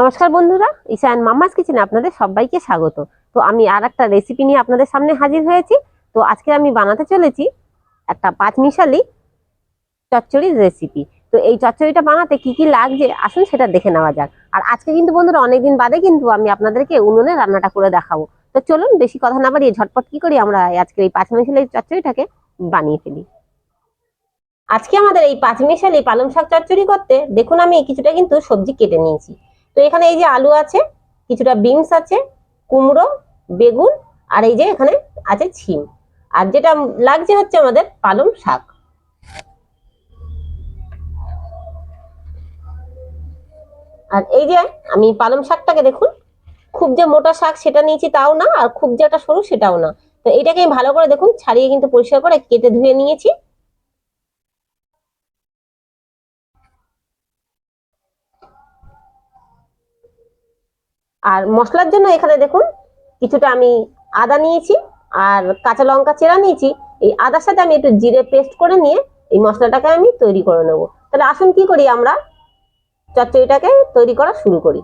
নমস্কার বন্ধুরা, ঈশান মাম্মাস কিচেনে আপনাদের সবাইকে স্বাগত। তো আমি আর একটা রেসিপি নিয়ে আপনাদের সামনে হাজির হয়েছি। তো আজকে আমি বানাতে চলেছি একটা পাঁচমিশালি চচ্চড়ির রেসিপি তো এই চচ্চড়িটা বানাতে কি কি লাগছে, আসুন সেটা দেখে নেওয়া যাক। আর আজকে কিন্তু বন্ধুরা, অনেকদিন বাদে কিন্তু আমি আপনাদেরকে উনুনে রান্নাটা করে দেখাবো। তো চলুন, বেশি কথা না বাড়িয়ে ঝটপট কি করি, আমরা আজকে এই পাঁচমিশালি চচ্চড়িটাকে বানিয়ে ফেলি। আজকে আমাদের এই পাঁচমিশালি পালং শাক চচ্চড়ি করতে, দেখুন আমি কিছুটা কিন্তু সবজি কেটে নিয়েছি। তো এখানে এই যে আলু আছে, কিছুটা বিনস আছে, কুমড়ো, বেগুন, আর এই যে এখানে আছে ছিম। আর যেটা লাগছে হচ্ছে আমাদের পালং শাক। আর এই যে আমি পালং শাকটাকে দেখুন, খুব যে মোটা শাক সেটা নিয়েছি তাও না, আর খুব যে একটা সরু সেটাও না। তো এটাকে ভালো করে দেখুন, ছাড়িয়ে কিন্তু পরিষ্কার করে কেটে ধুয়ে নিয়েছি। আর মশলার জন্য এখানে দেখুন, কিছুটা আমি আদা নিয়েছি আর কাঁচা লঙ্কা চেরা নিয়েছি। এই আদার সাথে আমি একটু জিরে পেস্ট করে নিয়ে এই মশলাটাকে আমি তৈরি করে নেব। তাহলে আসুন কি করি আমরা? চচ্চড়িটাকে তৈরি করা শুরু করি।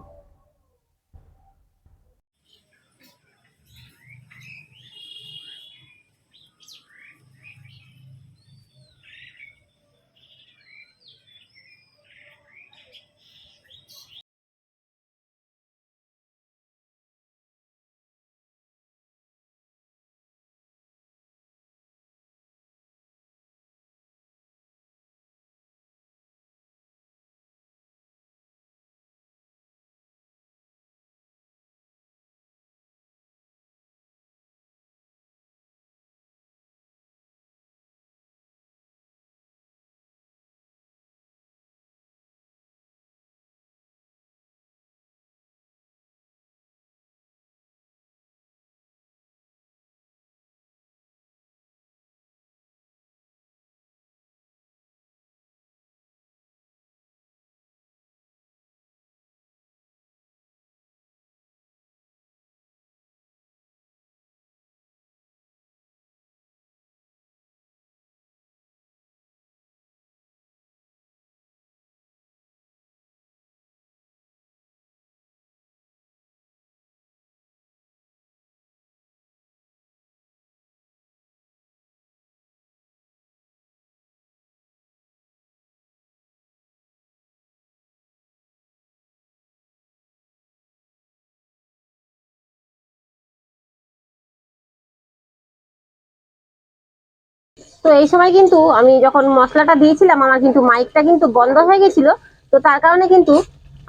তো এই সময় কিন্তু আমি যখন মশলাটা দিয়েছিলাম, আমার কিন্তু মাইকটা কিন্তু বন্ধ হয়ে গেছিল। তো তার কারণে কিন্তু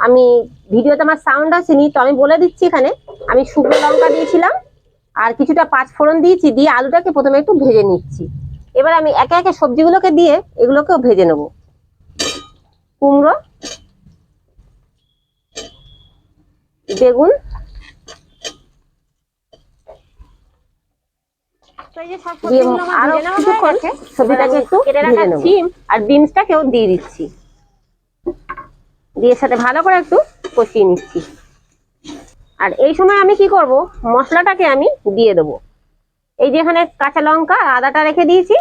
আমি ভিডিওতে আমার সাউন্ড আসেনি। তো আমি বলে দিচ্ছি এখানে, আমি শুকনো লঙ্কা দিয়েছিলাম, আর কিছুটা পাঁচ ফোড়ন দিয়েছি, দিয়ে আলুটাকে প্রথমে একটু ভেজে নিচ্ছি। এবার আমি একে একে সবজিগুলোকে দিয়ে এগুলোকেও ভেজে নেব। কুমড়ো, বেগুন আরও কিছুক্ষণ সবজিটাকে একটু ভেজে নেব। আর বিনসটাকেও দিয়ে দিচ্ছি। দিয়ে সাথে ভালো করে একটু কষিয়ে নিচ্ছি। আর এই সময় আমি কি করব? মশলাটাকে আমি দিয়ে দেবো। এই যে এখানে কাঁচা লঙ্কা আদাটা রেখে দিয়েছি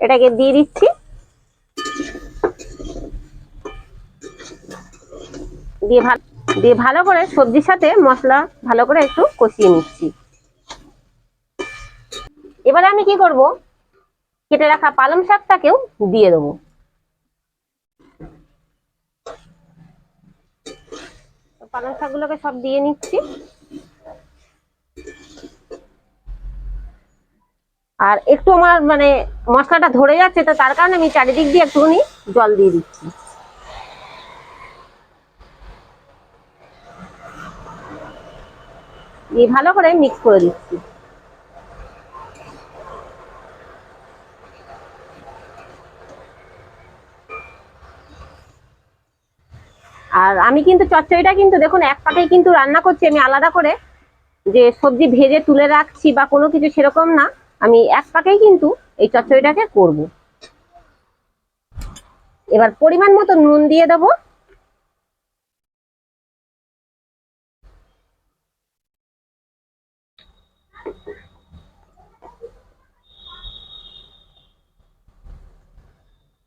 এটাকে দিয়ে দিচ্ছি। দিয়ে ভালো দিয়ে ভালো করে সবজির সাথে মশলা ভালো করে একটু কষিয়ে নিচ্ছি। এবারে আমি কি করব? কেটে রাখা পালং শাকটাকেও দিয়ে দেবো। পালং শাকগুলোকে সব দিয়ে নিচ্ছি। আর একটু আমার মানে মশলাটা ধরে যাচ্ছে, তো তার কারণে আমি চারিদিক দিয়ে একটুখানি জল দিয়ে দিচ্ছি। দিয়ে ভালো করে মিক্স করে দিচ্ছি। আর আমি কিন্তু চচ্চড়িটা কিন্তু দেখুন, এক পাকেই কিন্তু রান্না করছি আমি আলাদা করে। যে সবজি ভেজে তুলে রাখছি বা কোনো কিছু সেরকম না, আমি এক পাকেই কিন্তু এই চচ্চড়িটাকে করব। এবার পরিমাণ মতো নুন দিয়ে দেবো।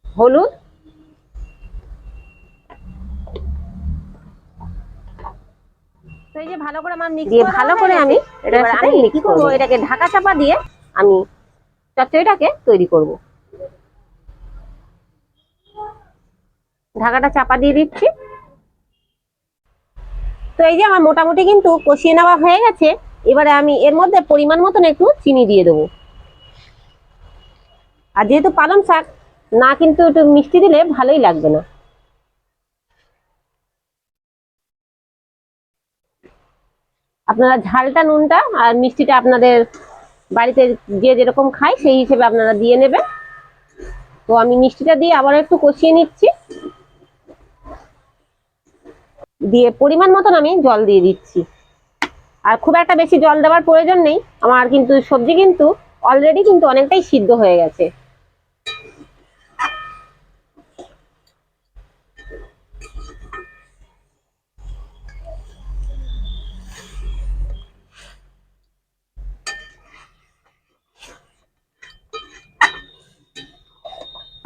হলুদ এই যে ভালো করে আমার মিক্স দিয়ে ভালো করে আমি এটার সাথে মিক্স করব? এটাকে ঢাকা চাপা দিয়ে আমি চচ্চড়িটাকে তৈরি করব। ঢাকাটা চাপা দিয়ে দিচ্ছি। তো এই যে আমার মোটামুটি কিন্তু কষিয়ে নেওয়া হয়ে গেছে। এবারে আমি এর মধ্যে পরিমাণ মতন একটু চিনি দিয়ে দেবো। আর যেহেতু পালং শাক না কিন্তু একটু মিষ্টি দিলে ভালোই লাগবে না। আপনারা ঝালটা, নুনটা আর মিষ্টিটা আপনাদের বাড়িতে যে যেরকম খায় সেই হিসেবে আপনারা দিয়ে নেবেন। তো আমি মিষ্টিটা দিয়ে আবার একটু কষিয়ে নিচ্ছি। দিয়ে পরিমাণ মতন আমি জল দিয়ে দিচ্ছি। আর খুব একটা বেশি জল দেওয়ার প্রয়োজন নেই। আমার কিন্তু সবজি কিন্তু অলরেডি কিন্তু অনেকটাই সিদ্ধ হয়ে গেছে।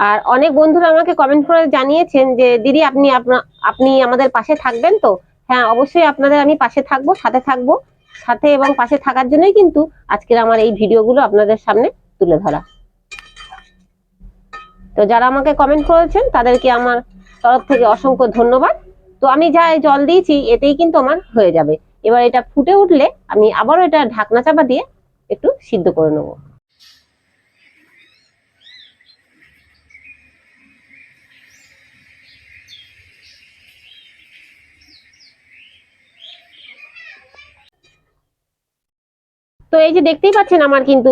আর অনেক বন্ধুরা আমাকে কমেন্ট করে জানিয়েছেন যে, দিদি, আপনি আপনি আমাদের পাশে থাকবেন তো? হ্যাঁ অবশ্যই আপনাদের আমি পাশে থাকব, সাথে থাকব, সাথে এবং পাশে থাকার জন্যই কিন্তু আজকের আমার এই ভিডিওগুলো আপনাদের সামনে তুলে ধরা। তো যারা আমাকে কমেন্ট করেছেন, তাদেরকে আমার তরফ থেকে অসংখ্য ধন্যবাদ। তো আমি যা জল দিয়েছি, এতেই কিন্তু আমার হয়ে যাবে। এবার এটা ফুটে উঠলে আমি আবারও এটা ঢাকনা চাপা দিয়ে একটু সিদ্ধ করে নেব। তো এই যে দেখতেই পাচ্ছেন আমার কিন্তু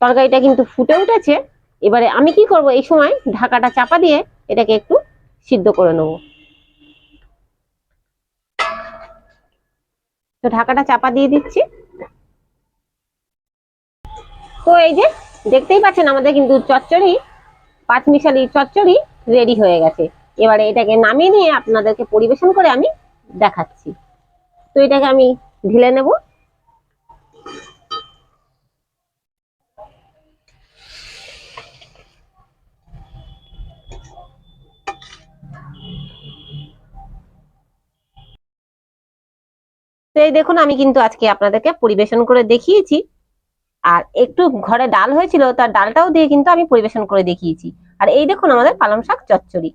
তরকারিটা কিন্তু ফুটে উঠেছে। এবারে আমি কি করব এই সময় ঢাকাটা চাপা দিয়ে এটাকে একটু সিদ্ধ করে নেব। তো ঢাকাটা চাপা দিয়ে দিচ্ছি। তো এই যে দেখতেই পাচ্ছেন আমাদের কিন্তু চচ্চড়ি, পাঁচমিশালি চচ্চড়ি রেডি হয়ে গেছে। এবারে এটাকে নামিয়ে নিয়ে আপনাদেরকে পরিবেশন করে আমি দেখাচ্ছি। তো এটাকে আমি ঢেলে নেব। তো এই দেখুন, আমি কিন্তু আজকে আপনাদেরকে পরিবেশন করে দেখিয়েছি। আর একটু ঘরে ডাল হয়েছিল, তার ডালটাও দিয়ে কিন্তু আমি পরিবেশন করে দেখিয়েছি। আর এই দেখুন, আমাদের পালং শাক চচ্চড়ি।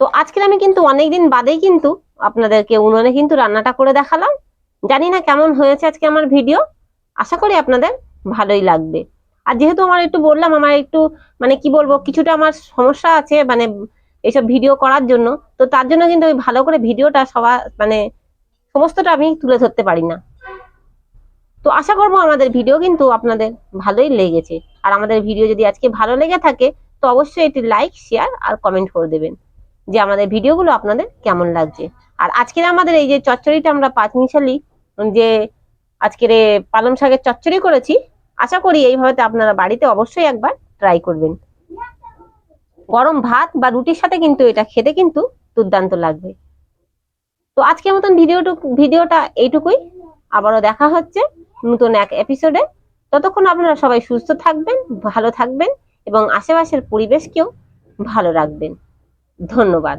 তো আজকে আমি কিন্তু অনেকদিন বাদেই কিন্তু আপনাদেরকে উনুনে কিন্তু রান্নাটা করে দেখালাম। জানি না কেমন হয়েছে আজকে আমার ভিডিও। আশা করি আপনাদের ভালোই লাগবে। আর যেহেতু আমার একটু বললাম, আমার একটু মানে কি বলব, কিছুটা আমার সমস্যা আছে মানে এইসব ভিডিও করার জন্য। তো তার জন্য কিন্তু আমি ভালো করে ভিডিওটা সবার মানে সমস্তটা আমি তুলে ধরতে পারি না। তো আশা করব আমাদের ভিডিও কিন্তু আপনাদের ভালোই লেগেছে। আর আমাদের ভিডিও যদি আজকে ভালো লেগে থাকে, তো অবশ্যই এটি লাইক শেয়ার আর কমেন্ট করে দেবেন, যে আমাদের ভিডিওগুলো আপনাদের কেমন লাগছে। আর আজকের আমাদের এই যে চচ্চড়িটা আমরা পাঁচমিশালি যে আজকের পালং শাকের চচ্চড়ি করেছি, আশা করি এইভাবে আপনারা বাড়িতে অবশ্যই একবার ট্রাই করবেন। গরম ভাত বা রুটির সাথে কিন্তু এটা খেতে কিন্তু দুর্দান্ত লাগবে। তো আজকের মতন ভিডিওটুকু ভিডিওটা এইটুকুই। আবারও দেখা হচ্ছে নতুন এক এপিসোডে ততক্ষণ আপনারা সবাই সুস্থ থাকবেন, ভালো থাকবেন এবং আশেপাশের পরিবেশকেও ভালো রাখবেন। ধন্যবাদ।